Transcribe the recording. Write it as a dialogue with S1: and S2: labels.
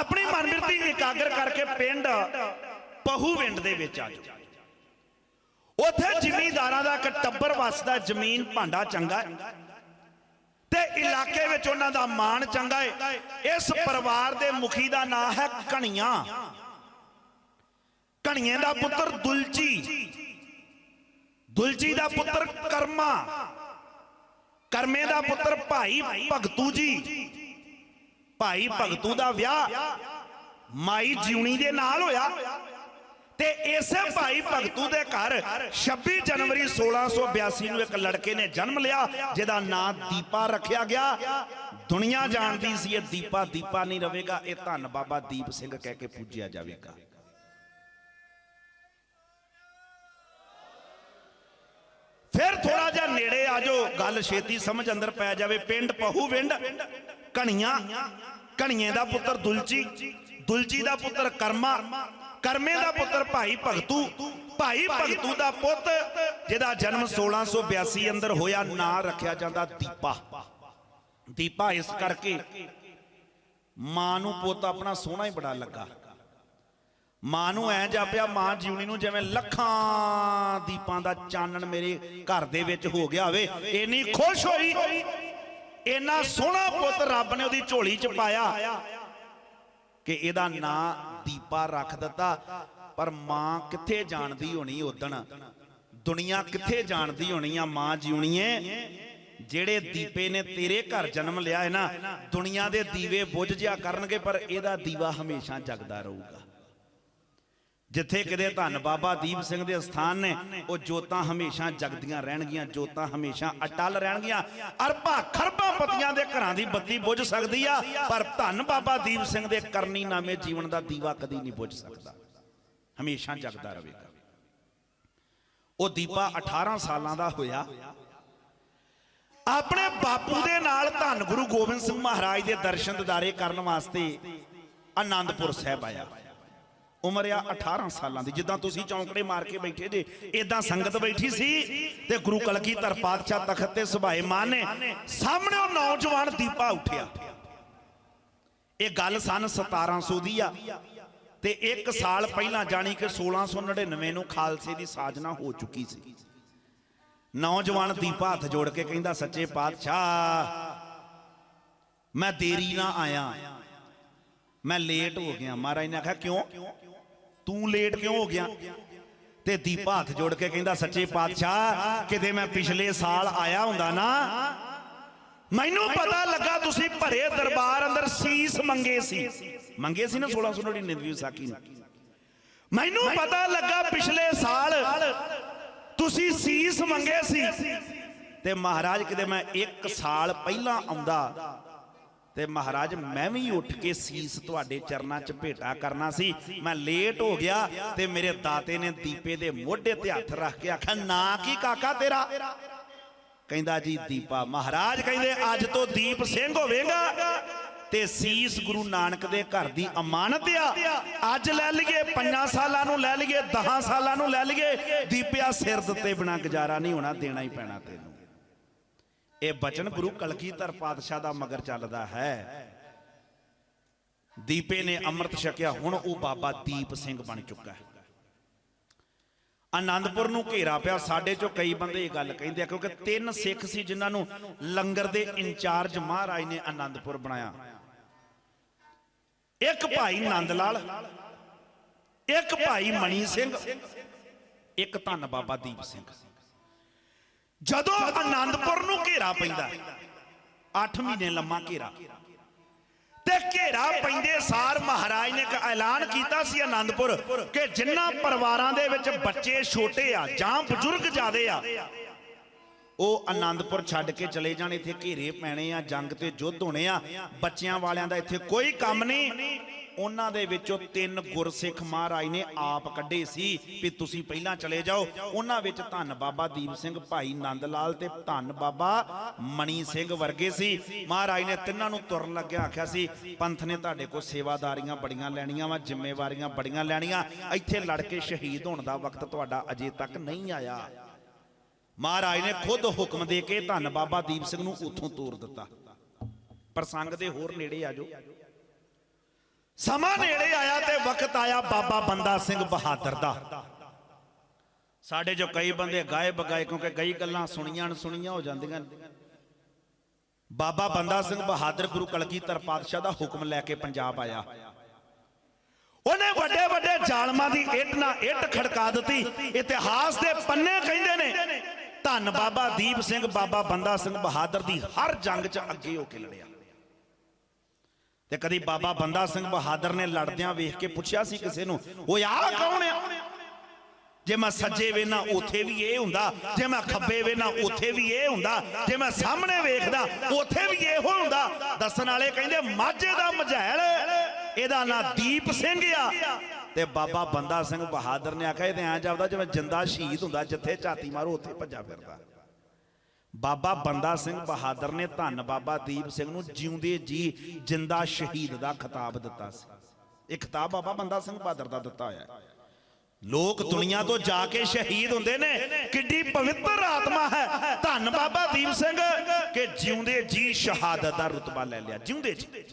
S1: ਆਪਣੀ ਮਨਮਿਰਤੀ ਇਕਾਗਰ ਕਰਕੇ ਪਿੰਡ ਪਹੂਵਿੰਡ ਦੇ ਵਿੱਚ ਆ ਜਾਓ। ਉੱਥੇ ਜ਼ਿਮੀਂਦਾਰਾਂ ਦਾ ਇੱਕ ਟੱਬਰ ਵਸਦਾ ਜ਼ਮੀਨ ਭਾਂਡਾ ਚੰਗਾ ਹੈ। ਤੇ ਇਲਾਕੇ ਵਿੱਚ ਉਹਨਾਂ ਦਾ ਮਾਣ ਚੰਗਾ ਹੈ। ਇਸ ਪਰਿਵਾਰ ਦੇ ਮੁਖੀ ਦਾ ਨਾਮ ਹੈ ਕਣੀਆਂ। ਕਣੀਏ ਦਾ ਪੁੱਤਰ ਦੁਲਚੀ। ਦੁਲਚੀ। ਦਾ ਪੁੱਤਰ ਕਰਮਾ। ਕਰਮੇ। ਦਾ ਪੁੱਤਰ ਭਾਈ ਭਗਤੂ ਜੀ। ਭਾਈ ਭਗਤੂ ਦਾ ਵਿਆਹ ਮਾਈ ਜਿਉਣੀ ਦੇ ਨਾਲ ਹੋਇਆ। ਤੇ ਇਸੇ ਭਾਈ ਭਗਤੂ ਦੇ ਘਰ 26 ਜਨਵਰੀ 1682 ਨੂੰ ਇੱਕ ਲੜਕੇ ਨੇ ਜਨਮ ਲਿਆ ਜਿਹਦਾ ਨਾਂ ਦੀਪਾ ਰੱਖਿਆ ਗਿਆ। ਦੁਨੀਆ ਜਾਣਦੀ ਸੀ ਇਹ ਦੀਪਾ ਦੀਪਾ ਨਹੀਂ ਰਵੇਗਾ ਇਹ ਧੰਨ ਬਾਬਾ ਦੀਪ ਸਿੰਘ ਕਹਿ ਕੇ ਪੂਜਿਆ ਜਾਵੇਗਾ। ਫਿਰ ਥੋੜਾ ਜਿਹਾ ਨੇੜੇ ਆ ਜਾਓ ਗੱਲ ਛੇਤੀ ਸਮਝ ਅੰਦਰ ਪੈ ਜਾਵੇ। ਪਿੰਡ ਪਹੂਵਿੰਡ ਕਣੀਆਂ, ਕਣੀਏ ਦਾ ਪੁੱਤਰ ਦੁਲਚੀ ਦੁਲਚੀ ਦਾ ਪੁੱਤਰ ਕਰਮਾ, ਕਰਮੇ ਦਾ ਪੁੱਤਰ ਭਾਈ ਭਗਤੂ ਭਾਈ ਭਗਤੂ ਦਾ ਪੁੱਤ, ਜਿਹਦਾ ਜਨਮ 1682 ਅੰਦਰ ਹੋਇਆ, ਨਾਂ ਰੱਖਿਆ ਜਾਂਦਾ ਦੀਪਾ। ਦੀਪਾ ਇਸ ਕਰਕੇ ਮਾਂ ਨੂੰ ਪੁੱਤ ਆਪਣਾ ਸੋਹਣਾ ਹੀ ਬੜਾ ਲੱਗਾ। ਮਾਂ ਨੂੰ ਐ ਜਾਪਿਆ, ਮਾਂ ਜਿਉਣੀ ਨੂੰ ਜਿਵੇਂ ਲੱਖਾਂ ਦੀਪਾਂ ਦਾ ਚਾਨਣ ਮੇਰੇ ਘਰ ਦੇ ਵਿੱਚ ਹੋ ਗਿਆ ਹੋਵੇ ਇੰਨੀ ਖੁਸ਼ ਹੋਈ ਇੰਨਾ ਸੋਹਣਾ ਪੁੱਤ ਰੱਬ ਨੇ ਉਹਦੀ ਝੋਲੀ 'ਚ ਪਾਇਆ ਕਿ ਇਹਦਾ ਨਾਂ ਦੀਪਾ ਰੱਖ ਦਿੱਤਾ। ਪਰ ਮਾਂ ਕਿੱਥੇ ਜਾਣਦੀ ਹੋਣੀ ਉਦਣ ਦੁਨੀਆ ਕਿੱਥੇ ਜਾਣਦੀ ਹੋਣੀ ਆ ਮਾਂ ਜਿਉਣੀਏ? ਜਿਹੜੇ ਦੀਪੇ ਨੇ ਤੇਰੇ ਘਰ ਜਨਮ ਲਿਆ ਹੈ ਨਾ, ਦੁਨੀਆ ਦੇ ਦੀਵੇ ਬੁੱਝ ਜਿਆ ਕਰਨਗੇ, ਪਰ ਇਹਦਾ ਦੀਵਾ ਹਮੇਸ਼ਾ ਜਗਦਾ ਰਹੂਗਾ। ਜਿੱਥੇ ਕਿਤੇ ਧੰਨ ਬਾਬਾ ਦੀਪ ਸਿੰਘ ਦੇ ਸਥਾਨ ਨੇ ਉਹ ਜੋਤਾਂ ਹਮੇਸ਼ਾ ਜਗਦੀਆਂ ਰਹਿਣਗੀਆਂ ਜੋਤਾਂ ਹਮੇਸ਼ਾ ਅਟਲ ਰਹਿਣਗੀਆਂ। ਅਰਬਾਂ ਖਰਬਾਂ ਪਤੀਆਂ ਦੇ ਘਰਾਂ ਦੀ ਬੱਤੀ ਬੁੱਝ ਸਕਦੀ ਆ ਪਰ ਧੰਨ ਬਾਬਾ ਦੀਪ ਸਿੰਘ ਦੇ ਕਰਨੀ ਨਾਮੇ ਜੀਵਨ ਦਾ ਦੀਵਾ ਕਦੀ ਨਹੀਂ ਬੁੱਝ ਸਕਦਾ। ਹਮੇਸ਼ਾ ਜਗਦਾ ਰਹੇਗਾ। ਉਹ ਦੀਪਾ 18 ਸਾਲਾਂ ਦਾ ਹੋਇਆ। ਆਪਣੇ ਬਾਪੂ ਦੇ ਨਾਲ ਧੰਨ ਗੁਰੂ ਗੋਬਿੰਦ ਸਿੰਘ ਮਹਾਰਾਜ ਦੇ ਦਰਸ਼ਨ ਦਿਦਾਰੇ ਕਰਨ ਵਾਸਤੇ ਆਨੰਦਪੁਰ ਸਾਹਿਬ ਆਇਆ। ਉਮਰ ਆ 18 ਸਾਲਾਂ ਦੀ, ਜਿੱਦਾਂ ਤੁਸੀਂ ਚੌਂਕੜੇ ਮਾਰ ਕੇ ਬੈਠੇ ਜੇ ਇਦਾਂ ਸੰਗਤ ਬੈਠੀ ਸੀ ਤੇ ਗੁਰੂ ਕਲਗੀਧਰ ਪਾਤਸ਼ਾਹ ਤਖਤ ਤੇ ਸੁਭਾਏ ਮਾਨ ਨੇ ਸਾਹਮਣੇ ਉਹ ਨੌਜਵਾਨ ਦੀਪਾ ਉੱਠਿਆ। ਇਹ ਗੱਲ ਸਨ 1700 ਦੀ ਆ ਤੇ ਇੱਕ ਸਾਲ ਪਹਿਲਾਂ ਜਾਣੀ ਕਿ 1699 ਨੂੰ ਖਾਲਸੇ ਦੀ ਸਾਜਨਾ ਹੋ ਚੁੱਕੀ ਸੀ। ਨੌਜਵਾਨ ਦੀਪਾ ਹੱਥ ਜੋੜ ਕੇ ਕਹਿੰਦਾ, ਸੱਚੇ ਪਾਤਸ਼ਾਹ, ਮੈਂ ਦੇਰੀ ਨਾ ਆਇਆ। ਮੈਂ ਲੇਟ ਹੋ ਗਿਆ। ਮਹਾਰਾਜ ਨੇ ਆਖਿਆ, ਕਿਉਂ? ਤੂੰ ਲੇਟ ਕਿਉਂ ਹੋ ਗਿਆ? ਤੇ ਦੀਪਾ ਹੱਥ ਜੋੜ ਕੇ ਕਹਿੰਦਾ, ਸੱਚੇ ਪਾਤਸ਼ਾਹ, ਕਿਤੇ ਮੈਂ ਪਿਛਲੇ ਸਾਲ ਆਇਆ ਹੁੰਦਾ ਨਾ, ਮੈਨੂੰ ਪਤਾ ਲੱਗਾ ਤੁਸੀਂ ਭਰੇ ਦਰਬਾਰ ਅੰਦਰ ਸੀਸ ਮੰਗੇ ਸੀ। ਮੰਗੇ ਸੀ ਨਾ 1699 ਦੀ ਵਿਸਾਖੀ ਨੂੰ? ਮੈਨੂੰ ਪਤਾ ਲੱਗਾ ਪਿਛਲੇ ਸਾਲ ਤੁਸੀਂ ਸੀਸ ਮੰਗੇ ਸੀ। ਤੇ ਮਹਾਰਾਜ, ਕਿਤੇ ਮੈਂ 1 ਸਾਲ ਪਹਿਲਾਂ ਆਉਂਦਾ ਤੇ ਮਹਾਰਾਜ, ਮੈਂ ਵੀ ਉੱਠ ਕੇ ਸੀਸ ਤੁਹਾਡੇ ਚਰਨਾਂ 'ਚ ਭੇਟਾ ਕਰਨਾ ਸੀ। ਮੈਂ ਲੇਟ ਹੋ ਗਿਆ ਤੇ ਮੇਰੇ ਦਾਤੇ ਨੇ ਦੀਪੇ ਦੇ ਮੋਢੇ ਤੇ ਹੱਥ ਰੱਖ ਕੇ ਆਖਿਆ, ਨਾ ਕੀ ਕਾਕਾ ਤੇਰਾ? ਕਹਿੰਦਾ ਜੀ, ਦੀਪਾ, ਮਹਾਰਾਜ ਕਹਿੰਦੇ, ਅੱਜ ਤੋਂ ਦੀਪ ਸਿੰਘ ਹੋਵੇਗਾ ਤੇ ਸੀਸ ਗੁਰੂ ਨਾਨਕ ਦੇ ਘਰ ਦੀ ਅਮਾਨਤ ਆ। ਅੱਜ ਲੈ ਲਈਏ 5 ਸਾਲਾਂ ਨੂੰ ਲੈ ਲਈਏ 10 ਸਾਲਾਂ ਨੂੰ ਲੈ ਲਈਏ। ਦੀਪਿਆ ਸਿਰ ਦਿੱਤੇ ਬਿਨਾ ਗੁਜ਼ਾਰਾ ਨਹੀਂ ਹੋਣਾ, ਦੇਣਾ ਹੀ ਪੈਣਾ ਤੈਨੂੰ। ਇਹ ਬਚਨ ਗੁਰੂ ਕਲਗੀਧਰ ਪਾਤਸ਼ਾਹ ਦਾ ਮਗਰ ਚੱਲਦਾ ਹੈ। ਦੀਪੇ ਨੇ ਅੰਮ੍ਰਿਤ ਛਕਿਆ, ਹੁਣ ਉਹ ਬਾਬਾ ਦੀਪ ਸਿੰਘ ਬਣ ਚੁੱਕਾ ਹੈ। ਆਨੰਦਪੁਰ ਨੂੰ ਘੇਰਾ ਪਿਆ, ਸਾਡੇ ਚੋਂ ਕਈ ਬੰਦੇ ਇਹ ਗੱਲ ਕਹਿੰਦੇ ਆ, ਕਿਉਂਕਿ ਤਿੰਨ ਸਿੱਖ ਸੀ ਜਿਨ੍ਹਾਂ ਨੂੰ ਲੰਗਰ ਦੇ ਇੰਚਾਰਜ ਮਹਾਰਾਜ ਨੇ ਆਨੰਦਪੁਰ ਬਣਾਇਆ। ਇੱਕ ਭਾਈ ਨੰਦ ਲਾਲ ਇੱਕ ਭਾਈ ਮਣੀ ਸਿੰਘ, ਇੱਕ ਧੰਨ ਬਾਬਾ ਦੀਪ ਸਿੰਘ। ਜਦੋਂ ਆਨੰਦਪੁਰ ਨੂੰ ਘੇਰਾ ਪੈਂਦਾ 8 ਮਹੀਨੇ ਲੰਮਾ ਘੇਰਾ। ਤੇ ਘੇਰਾ ਪੈਂਦੇ ਸਾਰ ਮਹਾਰਾਜ ਨੇ ਇੱਕ ਐਲਾਨ ਕੀਤਾ ਸੀ ਆਨੰਦਪੁਰ ਕਿ ਜਿਨ੍ਹਾਂ ਪਰਿਵਾਰਾਂ ਦੇ ਵਿੱਚ ਬੱਚੇ ਛੋਟੇ ਆ ਜਾਂ ਬਜ਼ੁਰਗ ਜ਼ਿਆਦੇ ਆ ਉਹ ਆਨੰਦਪੁਰ ਛੱਡ ਕੇ ਚਲੇ ਜਾਣ ਇੱਥੇ ਘੇਰੇ ਪੈਣੇ ਆ ਜੰਗ ਤੇ ਯੁੱਧ ਹੋਣੇ ਆ ਬੱਚਿਆਂ ਵਾਲਿਆਂ ਦਾ ਇੱਥੇ ਕੋਈ ਕੰਮ ਨਹੀਂ। ਉਹਨਾਂ ਦੇ ਵਿੱਚੋਂ ਤਿੰਨ ਗੁਰਸਿੱਖ ਮਹਾਰਾਜ ਨੇ ਆਪ ਕੱਢੇ ਸੀ ਵੀ ਤੁਸੀਂ ਪਹਿਲਾਂ ਚਲੇ ਜਾਓ। ਉਹਨਾਂ ਵਿੱਚ ਧੰਨ ਬਾਬਾ ਦੀਪ ਸਿੰਘ, ਭਾਈ ਨੰਦ ਲਾਲ ਤੇ ਧੰਨ ਬਾਬਾ ਮਣੀ ਸਿੰਘ ਵਰਗੇ ਸੀ। ਮਹਾਰਾਜ ਨੇ ਤਿੰਨਾਂ ਨੂੰ ਤੁਰਨ ਲੱਗਿਆ ਆਖਿਆ ਸੀ, ਪੰਥ ਨੇ ਤੁਹਾਡੇ ਕੋਲ ਸੇਵਾਦਾਰੀਆਂ ਬੜੀਆਂ ਲੈਣੀਆਂ ਵਾ, ਜ਼ਿੰਮੇਵਾਰੀਆਂ ਬੜੀਆਂ ਲੈਣੀਆਂ। ਇੱਥੇ ਲੜ ਕੇ ਸ਼ਹੀਦ ਹੋਣ ਦਾ ਵਕਤ ਤੁਹਾਡਾ ਅਜੇ ਤੱਕ ਨਹੀਂ ਆਇਆ। ਮਹਾਰਾਜ ਨੇ ਖੁਦ ਹੁਕਮ ਦੇ ਕੇ ਧੰਨ ਬਾਬਾ ਦੀਪ ਸਿੰਘ ਨੂੰ ਉੱਥੋਂ ਤੋਰ ਦਿੱਤਾ। ਪ੍ਰਸੰਗ ਦੇ ਹੋਰ ਨੇੜੇ ਆ ਜਾਓ। ਸਮਾਂ ਨੇੜੇ ਆਇਆ ਤੇ ਵਕਤ ਆਇਆ ਬਾਬਾ ਬੰਦਾ ਸਿੰਘ ਬਹਾਦਰ ਦਾ। ਸਾਡੇ ਜੋ ਕਈ ਬੰਦੇ ਗਾਇਬ ਗਾਏ, ਕਿਉਂਕਿ ਕਈ ਗੱਲਾਂ ਸੁਣੀਆਂ ਸੁਣੀਆਂ ਹੋ ਜਾਂਦੀਆਂ ਬਾਬਾ ਬੰਦਾ ਸਿੰਘ ਬਹਾਦਰ ਗੁਰੂ ਕਲਗੀਧਰ ਪਾਤਸ਼ਾਹ ਦਾ ਹੁਕਮ ਲੈ ਕੇ ਪੰਜਾਬ ਆਇਆ। ਉਹਨੇ ਵੱਡੇ ਵੱਡੇ ਜ਼ਾਲਮਾਂ ਦੀ ਇੱਟ ਨਾਲ ਇੱਟ ਖੜਕਾ ਦਿੱਤੀ। ਇਤਿਹਾਸ ਦੇ ਪੰਨੇ ਕਹਿੰਦੇ ਨੇ, ਧੰਨ ਬਾਬਾ ਦੀਪ ਸਿੰਘ, ਬਾਬਾ ਬੰਦਾ ਸਿੰਘ ਬਹਾਦਰ ਦੀ ਹਰ ਜੰਗ 'ਚ ਅੱਗੇ ਹੋ ਕੇ ਲੜਿਆ। ਤੇ ਕਦੀ ਬਾਬਾ ਬੰਦਾ ਸਿੰਘ ਬਹਾਦਰ ਨੇ ਲੜਦਿਆਂ ਵੇਖ ਕੇ ਪੁੱਛਿਆ ਸੀ ਕਿਸੇ ਨੂੰ ਉਹ ਆ ਕੌਣ ਆ? ਜੇ ਮੈਂ ਸੱਜੇ ਵੇਨਾ ਉਥੇ ਵੀ ਇਹ ਹੁੰਦਾ, ਜੇ ਮੈਂ ਖੱਬੇ ਵੇਨਾ ਉਥੇ ਵੀ ਇਹ ਹੁੰਦਾ, ਜੇ ਮੈਂ ਸਾਹਮਣੇ ਵੇਖਦਾ, ਉਥੇ ਵੀ ਇਹੋ ਹੁੰਦਾ। ਦੱਸਣ ਵਾਲੇ ਕਹਿੰਦੇ, ਮਾਝੇ ਦਾ ਮਝੈਲ, ਇਹਦਾ ਨਾਂ ਦੀਪ ਸਿੰਘ ਆ। ਤੇ ਬਾਬਾ ਬੰਦਾ ਸਿੰਘ ਬਹਾਦਰ ਨੇ ਆਖਿਆ ਇਹ ਤੇ ਐਂ ਜਾਪਦਾ ਜਿਵੇਂ ਜਿੰਦਾ ਸ਼ਹੀਦ ਹੁੰਦਾ, ਜਿੱਥੇ ਝਾਤੀ ਮਾਰੋ, ਉੱਥੇ ਭੱਜਾ ਫਿਰਦਾ। ਬਾਬਾ ਬੰਦਾ ਸਿੰਘ ਬਹਾਦਰ ਨੇ ਧੰਨ ਬਾਬਾ ਦੀਪ ਸਿੰਘ ਨੂੰ ਜਿਉਂਦੇ ਜੀ ਜਿੰਦਾ ਸ਼ਹੀਦ ਦਾ ਖਿਤਾਬ ਦਿੱਤਾ ਸੀ। ਇਹ ਖਿਤਾਬ ਬਾਬਾ ਬੰਦਾ ਸਿੰਘ ਬਹਾਦਰ ਦਾ ਦਿੱਤਾ ਹੋਇਆ ਹੈ। ਲੋਕ ਦੁਨੀਆ ਤੋਂ ਜਾ ਕੇ ਸ਼ਹੀਦ ਹੁੰਦੇ ਨੇ, ਕਿੱਡੀ ਪਵਿੱਤਰ ਆਤਮਾ ਹੈ। ਧੰਨ ਬਾਬਾ ਦੀਪ ਸਿੰਘ ਕਿ ਜਿਉਂਦੇ ਜੀ ਸ਼ਹਾਦਤ ਦਾ ਰਤਬਾ ਲੈ ਲਿਆ, ਜਿਉਂਦੇ ਜੀ।